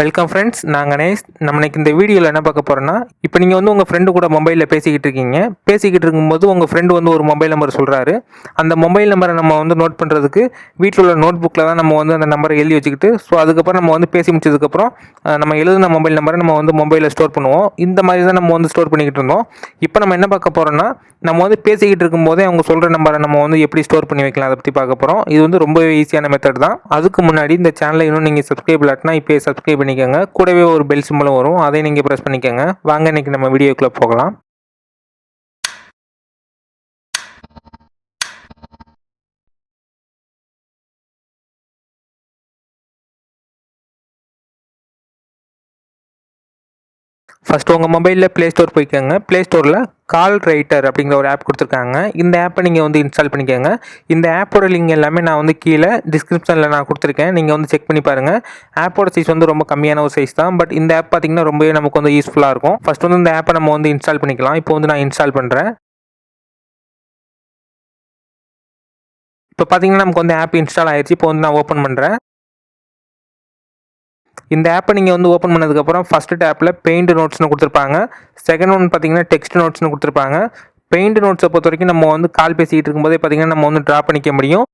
Welcome friends நாங்கள் கணேஷ் நம்ம இந்த வீடியோவில் என்ன பார்க்க போகிறோன்னா இப்போ நீங்கள் வந்து உங்கள் ஃப்ரெண்டு கூட மொபைலில் பேசிக்கிட்டு இருக்கீங்க. பேசிக்கிட்டு இருக்கும்போது உங்கள் ஃப்ரெண்டு வந்து ஒரு மொபைல் நம்பர் சொல்கிறாரு அந்த மொபைல் நம்பரை நம்ம வந்து நோட் பண்ணுறதுக்கு வீட்டில் உள்ள நோட் புக்கில் தான் நம்ம வந்து அந்த நம்பரை எழுதி வச்சுக்கிட்டு ஸோ அதுக்கப்புறம் நம்ம வந்து பேசி முடிச்சதுக்கப்புறம் நம்ம எழுதின மொபைல் நம்பரை நம்ம வந்து மொபைலில் ஸ்டோர் பண்ணுவோம். இந்த மாதிரி தான் நம்ம வந்து ஸ்டோர் பண்ணிக்கிட்டு இருந்தோம். இப்போ நம்ம என்ன பார்க்க போகிறோன்னா நம்ம வந்து பேசிக்கிட்டு இருக்கும்போதே அவங்க சொல்கிற நம்பரை நம்ம வந்து எப்படி ஸ்டோர் பண்ணி வைக்கலாம் அதை பற்றி பார்க்க போகிறோம் இது வந்து ரொம்ப ஈஸியான மெத்தட் தான். அதுக்கு முன்னாடி இந்த சேனலை இன்னும் நீங்கள் சப்ஸ்கிரைப் இல்லாட்டினா இப்போ சப்ஸ்கிரைப் பண்ணிக்கோங்க. கூடவே ஒரு பெல் சிம்பளும் வரும். அதையும் நீங்கள் ப்ரெஸ் பண்ணிக்கோங்க. வாங்க இன்னைக்கு நம்ம வீடியோக்குள்ளே போகலாம். ஃபஸ்ட்டு உங்கள் மொபைலில் ப்ளே ஸ்டோர் போய்க்கோங்க. ப்ளே ஸ்டோரில் கால் ரைட்டர் அப்படிங்கிற ஒரு ஆப் கொடுத்துருக்காங்க. இந்த ஆப்பை நீங்கள் வந்து இன்ஸ்டால் பண்ணிக்கோங்க. இந்த ஆப்போட லிங்க் எல்லாமே நான் வந்து கீழே டிஸ்கிரிப்ஷனில் நான் கொடுத்துருக்கேன். நீங்கள் வந்து செக் பண்ணி பாருங்கள் ஆப்போட சைஸ் வந்து ரொம்ப கம்மியான ஒரு சைஸ் தான். பட் இந்த ஆப் பார்த்தீங்கன்னா ரொம்பவே நமக்கு வந்து யூஸ்ஃபுல்லாக இருக்கும். ஃபஸ்ட் வந்து இந்த ஆப்பை நம்ம வந்து இன்ஸ்டால் பண்ணிக்கலாம். இப்போ வந்து நான் இன்ஸ்டால் பண்ணுறேன் இப்போ பார்த்தீங்கன்னா நமக்கு வந்து ஆப் இன்ஸ்டால் ஆயிடுச்சு இப்போ வந்து நான் ஓப்பன் பண்ணுறேன் இந்த ஆப்பை நீங்கள் வந்து ஓப்பன் பண்ணதுக்கப்புறம் ஃபஸ்ட்டு டேப்பில் பெயிண்ட் நோட்ஸ்னு கொடுத்துருப்பாங்க. செகண்ட் ஒன் பார்த்தீங்கன்னா டெக்ஸ்ட் நோட்ஸ்னு கொடுத்துருப்பாங்க. பெயிண்ட் நோட்ஸை பொறுத்த வரைக்கும் நம்ம வந்து கால் பேசிக்கிட்டு இருக்கும்போதே பார்த்தீங்கன்னா நம்ம வந்து ட்ரா பண்ணிக்க முடியும்.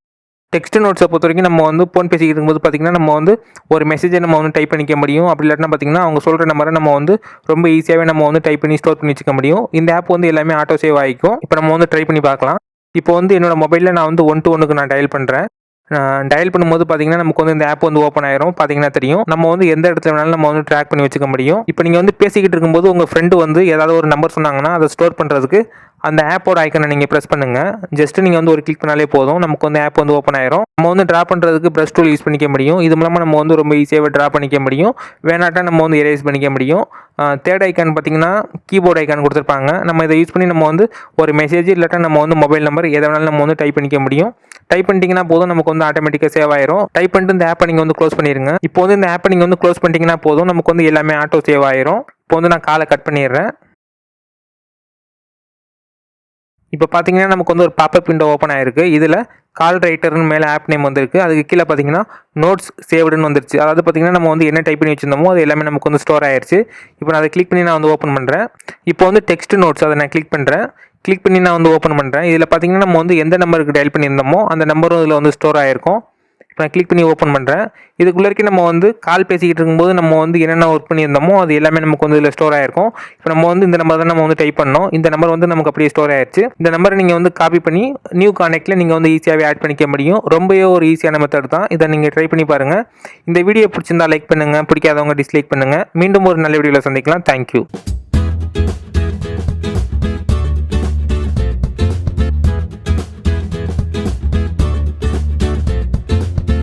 டெக்ஸ்ட் நோட்ஸை பொறுத்த வரைக்கும் நம்ம வந்து ஃபோன் பேசிக்கிட்டு இருக்கும்போது பார்த்தீங்கன்னா நம்ம வந்து ஒரு மெசேஜை நம்ம வந்து டைப் பண்ணிக்க முடியும். அப்படி இல்லாட்டினா பார்த்தீங்கன்னா அவங்க சொல்கிற நம்பரை நம்ம வந்து ரொம்ப ஈஸியாகவே நம்ம வந்து டைப் பண்ணி ஸ்டோர் பண்ணி வச்சுக்க முடியும். இந்த ஆப் வந்து எல்லாமே ஆட்டோ சேவ் ஆகிக்கும். இப்போ நம்ம வந்து ட்ரை பண்ணி பார்க்கலாம். இப்போ வந்து என்னோட மொபைலில் நான் வந்து ஒன் டு ஒன்றுக்கு நான் டயல் பண்ணுறேன் டயல் பண்ணும்போது பார்த்தீங்கன்னா நமக்கு வந்து இந்த ஆப் வந்து ஓப்பன் ஆயிரும். பார்த்தீங்கன்னா தெரியும். நம்ம வந்து எந்த இடத்துல வேணாலும் நம்ம வந்து ட்ராக் பண்ணி வச்சுக்க முடியும். இப்போ நீங்கள் வந்து பேசிக்கிட்டு இருக்கும்போது உங்கள் ஃப்ரெண்டு வந்து ஏதாவது ஒரு நம்பர் சொன்னாங்கன்னா அதை ஸ்டோர் பண்ணுறதுக்கு அந்த ஆப்போட ஐக்கனை நீங்கள் ப்ரெஸ் பண்ணுங்கள் ஜஸ்ட்டு நீங்கள் வந்து ஒரு கிளிக் பண்ணாலே போதும். நமக்கு வந்து ஆப் வந்து ஓப்பன் ஆயிரும். நம்ம வந்து ட்ரா பண்ணுறதுக்கு ப்ரெஷ் டூல் யூஸ் பண்ணிக்க முடியும். இது மூலமாக நம்ம வந்து ரொம்ப ஈஸியாகவே ட்ரா பண்ணிக்க முடியும். வேணாட்டா நம்ம வந்து எரேஸ் பண்ணிக்க முடியும். தேர்ட் ஐக்கான் பார்த்தீங்கன்னா கீபோர்ட் ஐக்கான் கொடுத்துருப்பாங்க. நம்ம இதை யூஸ் பண்ணி நம்ம வந்து ஒரு மெசேஜ் இல்லாட்டா நம்ம வந்து மொபைல் நம்பர் எதை வேணாலும் நம்ம வந்து டைப் பண்ணிக்க முடியும். டைப் பண்ணிட்டீங்கன்னா போதும். நமக்கு வந்து ஆட்டோமேட்டிக்காக சேவ் ஆயிரும். டைப் பண்ணிட்டு இந்த ஆப்பை நீங்கள் வந்து க்ளோஸ் பண்ணிடுங்க இப்போ வந்து இந்த ஆப்பை நீங்கள் வந்து க்ளோஸ் பண்ணிட்டீங்கன்னா போதும். நமக்கு வந்து எல்லாமே ஆட்டோ சேவ் ஆயிரும். இப்போ வந்து நான் காலை கட் பண்ணிடுறேன். இப்போ பார்த்தீங்கன்னா நமக்கு வந்து ஒரு பாப்பப் விண்டோ ஓப்பன் ஆயிருக்கு. இதில் கால் ரைட்டர்னு மேலே ஆப் நேம் வந்திருக்கு. அதுக்கு கீழே பார்த்தீங்கன்னா நோட்ஸ் சேவ்டுன்னு வந்துருச்சு. அதாவது பார்த்தீங்கன்னா நம்ம வந்து என்ன டைப் பண்ணி வச்சிருந்தோமோ அது எல்லாமே நமக்கு வந்து ஸ்டோர் ஆயிடுச்சு இப்போ நான் அதை கிளிக் பண்ணி நான் வந்து ஓப்பன் பண்ணுறேன் இப்போ வந்து டெக்ஸ்ட் நோட்ஸ் அதை நான் கிளிக் பண்ணுறேன் கிளிக் பண்ணி நான் வந்து ஓப்பன் பண்ணுறேன் இதில் பார்த்தீங்கன்னா நம்ம வந்து எந்த நம்பருக்கு டயல் பண்ணியிருந்தோமோ அந்த நம்பரும் இதில் வந்து ஸ்டோர் ஆயிருக்கும். இப்போ நான் கிளிக் பண்ணி ஓப்பன் பண்ணுறேன் இதுக்குள்ளே இருக்க நம்ம வந்து கால் பேசிக்கிட்டு இருக்கும்போது நம்ம வந்து என்னென்ன ஒர்க் பண்ணியிருந்தோமோ அது எல்லாமே நமக்கு வந்து இதில் ஸ்டோர் ஆயிருக்கும். இப்போ நம்ம வந்து இந்த நம்பர் தான் நம்ம வந்து டைப் பண்ணோம் இந்த நம்பர் வந்து நமக்கு அப்படியே ஸ்டோர் ஆயிடுச்சு இந்த நம்பரை நீங்கள் வந்து காப்பி பண்ணி நியூ கானெக்டில் நீங்கள் வந்து ஈஸியாகவே ஆட் பண்ணிக்க முடியும். ரொம்பவே ஒரு ஈஸியான மெத்தட் தான். இதை நீங்கள் ட்ரை பண்ணி பாருங்கள் இந்த வீடியோ பிடிச்சிருந்தா லைக் பண்ணுங்கள் பிடிக்காதவங்க டிஸ்லைக் பண்ணுங்கள் மீண்டும் ஒரு நல்ல வீடியோவில் சந்திக்கலாம். தேங்க்யூ